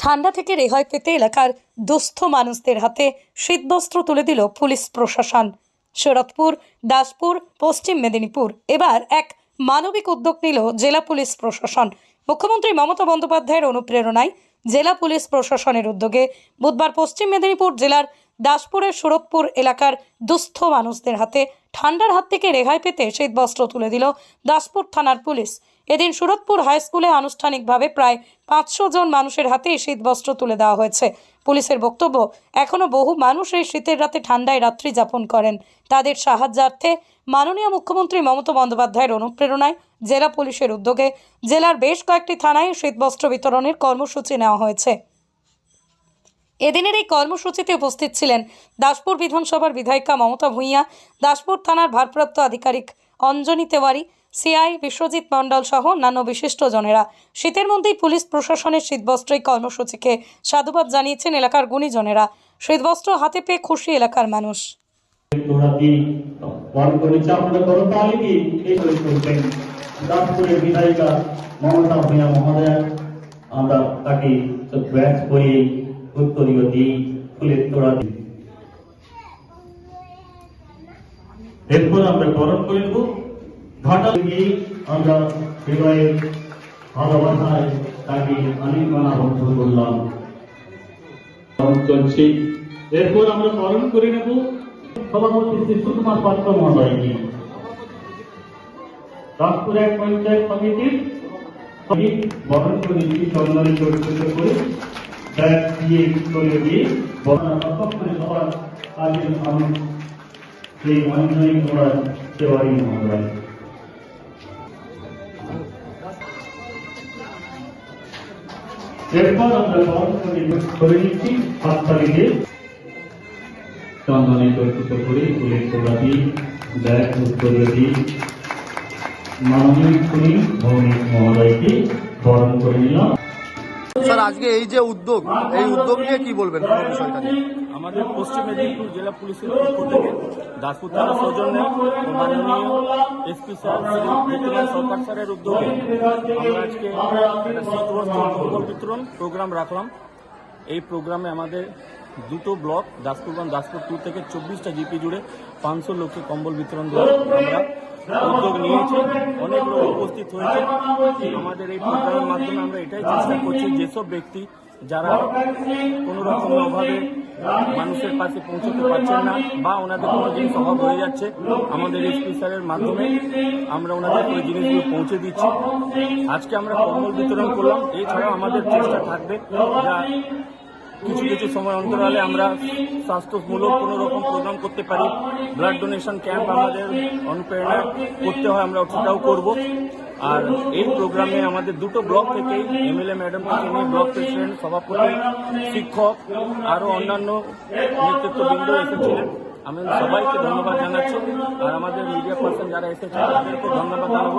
ঠান্ডা থেকে রেহাই পেতে এলাকার দুস্থ মানুষদের হাতে শীতবস্ত্র তুলে দিল পুলিশ প্রশাসন। শরৎপুর, দাসপুর, পশ্চিম মেদিনীপুর। এবার এক মানবিক উদ্যোগ নিল জেলা পুলিশ প্রশাসন। মুখ্যমন্ত্রী মমতা বন্দ্যোপাধ্যায়ের অনুপ্রেরণায় জেলা পুলিশ প্রশাসনের উদ্যোগে বুধবার পশ্চিম মেদিনীপুর জেলার দাসপুরের সুরতপুর এলাকার দুস্থ মানুষদের হাতে ঠান্ডার হাত থেকে রেহাই পেতে শীতবস্ত্র তুলে দিল দাসপুর থানার পুলিশ। এদিন সুরতপুর হাই স্কুলে আনুষ্ঠানিকভাবে প্রায় পাঁচশো জন মানুষের হাতে এই শীতবস্ত্র তুলে দেওয়া হয়েছে। পুলিশের বক্তব্য এখনও বহু মানুষ এই শীতের রাতে ঠান্ডায় রাত্রি যাপন করেন। তাদের সাহায্যার্থে মাননীয় মুখ্যমন্ত্রী মমতা বন্দ্যোপাধ্যায়ের অনুপ্রেরণায় জেলা পুলিশের উদ্যোগে জেলার বেশ কয়েকটি থানায় শীতবস্ত্র বিতরণের কর্মসূচি নেওয়া হয়েছে। এদিনের এই কর্মসূচিতে উপস্থিত ছিলেন দাসপুর বিধানসভার বিধায়িকা মমতা ভূঁইয়া, দাসপুর থানার ভারপ্রাপ্ত আধিকারিক অঞ্জনী তেওয়ারি, সিআই বিশ্বজিৎ মণ্ডল সহ অন্যান্য বিশিষ্টজনেরা শীতের মধ্যেই পুলিশ প্রশাসনের শীতবস্ত্রই কর্মসূচিকে সাধুবাদ জানিয়েছেন এলাকার গুণীজনেরা শীতবস্ত্র হাতে পেয়ে খুশি এলাকার মানুষ। মনে আমরা তাকে ব্যাচ করে উত্তরীয় দিই, ফুলের তোড়া দিই। এরপর আমরা বরণ করে নেব। ঘাটা দিয়ে আমরা হৃদয়ের ভালোবাসায় তাকে আলিঙ্গনা বন্ধ করলাম। চলছে এরপর আমরা বরণ করে নেব। সভাপতি শ্রী সুকুমার পাত্র মহোদয়কে। এক পঞ্চায়েত সমিতির বরণ করে চরিত্রিত করে ব্যাগ দিয়ে করে দিয়ে বরণ করে সবার আমি সেই অঞ্জলি কুমার তেওয়ারি মহোদয় এরপর আমরা বরণ করে নিচ্ছি, হাততালিতে। চন্দনে চর্চিত করে তোলা দিই ব্যাগ উত্তরীয় দিই মাননীয় খুনি ভৌমিক মহোদয়কে বরণ করে নিলাম। স্যার, আজকে এই যে উদ্যোগ, এই উদ্যোগ নিয়ে কি বলবেন বিষয়টা আমাদের পশ্চিম মেদিনীপুর জেলা পুলিশের পক্ষ থেকে দাসপুর থানার সৌজন্যে মাননীয় এসপি স্যার সরকার স্যারের উদ্যোগে আমরা আজকে বিতরণ প্রোগ্রাম রাখলাম। এই প্রোগ্রামে আমাদের দুটো block, Daspur one, Daspur two থেকে চব্বিশটা জিপি জুড়ে পাঁচশো লোককে কম্বল বিতরণ আমরা। উদ্যোগ নিয়েছি অনেক লোক উপস্থিত হয়েছে আমাদের এই প্রোগ্রামের মাধ্যমে আমরা এটাই চেষ্টা করছি, যেসব ব্যক্তি যারা কোনো রকম অভাবে মানুষের পাশে পৌঁছতে পারছেন না বা ওনাদের কোনো জিনিস অভাব হয়ে যাচ্ছে, আমাদের এসপি স্যারের মাধ্যমে আমরা ওনাদের কোনো জিনিসগুলো পৌঁছে দিচ্ছি। আজকে আমরা কম্বল বিতরণ করলাম, এছাড়াও আমাদের চেষ্টা থাকবে যা কিছু কিছু সময় অন্তরালে আমরা স্বাস্থ্যমূলক কোনো রকম প্রোগ্রাম করতে পারি। ব্লাড ডোনেশন ক্যাম্প আমাদের অনুপ্রেরণা করতে হয়, আমরা সেটাও করব। আর এই প্রোগ্রামে আমাদের দুটো ব্লক থেকে এমএলএ ম্যাডাম থেকে ব্লক প্রেসিডেন্ট সভাপতি, শিক্ষক আরও অন্যান্য নেতৃত্ববৃন্দ এসেছিলেন। আমি সবাইকে ধন্যবাদ জানাচ্ছি। আর আমাদের মিডিয়া পার্সন যারা এসেছে, তাদেরকে ধন্যবাদ জানাব।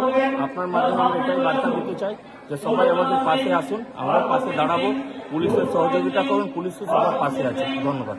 আপনার মাধ্যমে আমি এটাই বার্তা দিতে চাই যে সবাই আমাদের পাশে আসুন, আমরা পাশে দাঁড়াবো। পুলিশের সহযোগিতা করুন, পুলিশও সবার পাশে আছে। ধন্যবাদ।